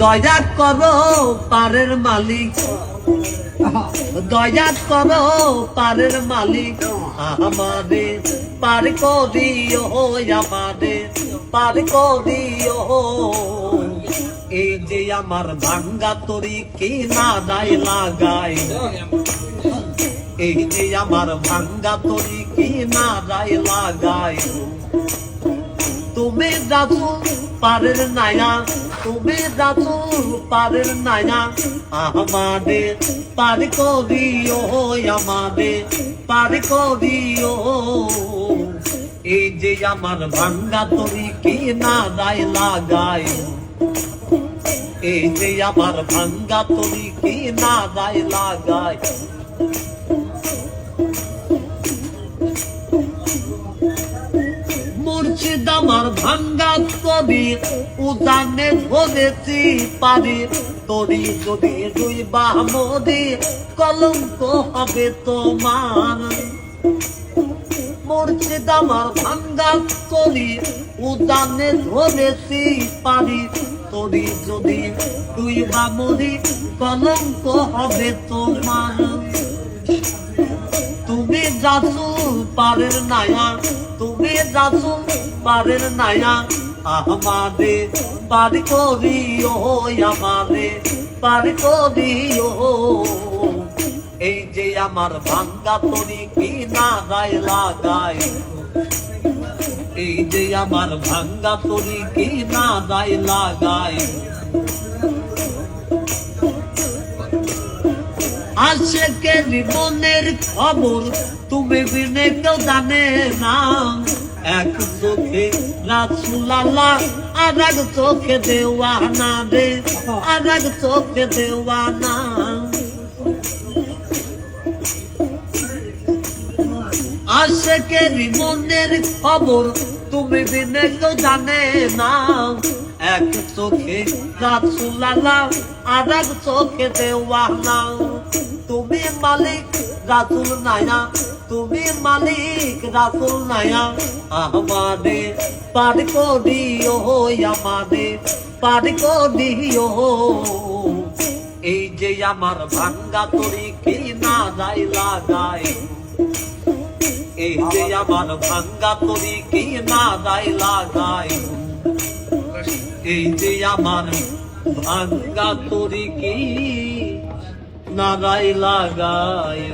দয়া করো পারের মালিক। দয়া করো পারের মালিক আমাদের পার করিও আমাদের পার করিও এই যে আমার ভাঙ্গা তরি কি না দায় লাগাই। এই যে আমার ভাঙ্গা তরি কি না দায় লাগাই। তুমি দাদু পারের নায়া তুমি দাদু পারের নায়া আমাদের পার করিও, আমাদের পার করিও। এই যে আমার ভাঙ্গা তরি কি না দায় লাগাই এই যে আমার ভাঙ্গা তরি কি না দায় লাগাই ভাঙ্গা তরি উদানে ধরেছি পারি তরি যদি দুই বামদি কলঙ্ক হবে তোমার। মুর্শিদ আমার ভাঙ্গা তরি উদানে ধরেছি পারি তরি যদি দুই বামদি কলঙ্ক হবে তোমার। তুমি যাচু পারের নায়া তুমি যাচু পারের নায়া আমাদে পারি করিও আমাদে পারি করিও। এই যে আমার ভাঙ্গা তরি কি না গায় লাগায়, এই যে আমার ভাঙ্গা তরি কি না গায় লাগায়। আশেকে জীবনের খবর, তুমি বিনে কেউ জানে না। এক চোখে রাসুলাল্লাহ আর এক চোখে দেওয়ানা রে আর এক চোখে দেওয়ানা। আশেকে মনের খবর, তুমি বিনে কেউ জানে না। এক চোখে রাসুলাল্লাহ আর এক চোখে দেওয়ানা। তুমি মালিক, রাসুল নায়া তুমি মালিক, রাসুল নায়া আমাদের পার করিও আমাদের, পার করিও এই যে আমার ভাঙ্গা তরি কি না যাই লাগাই এই যে আমার ভাঙ্গা তরি কি না যাই লাগাই এই যে আমার ভাঙ্গা তরি কি নাগাই লাগায়।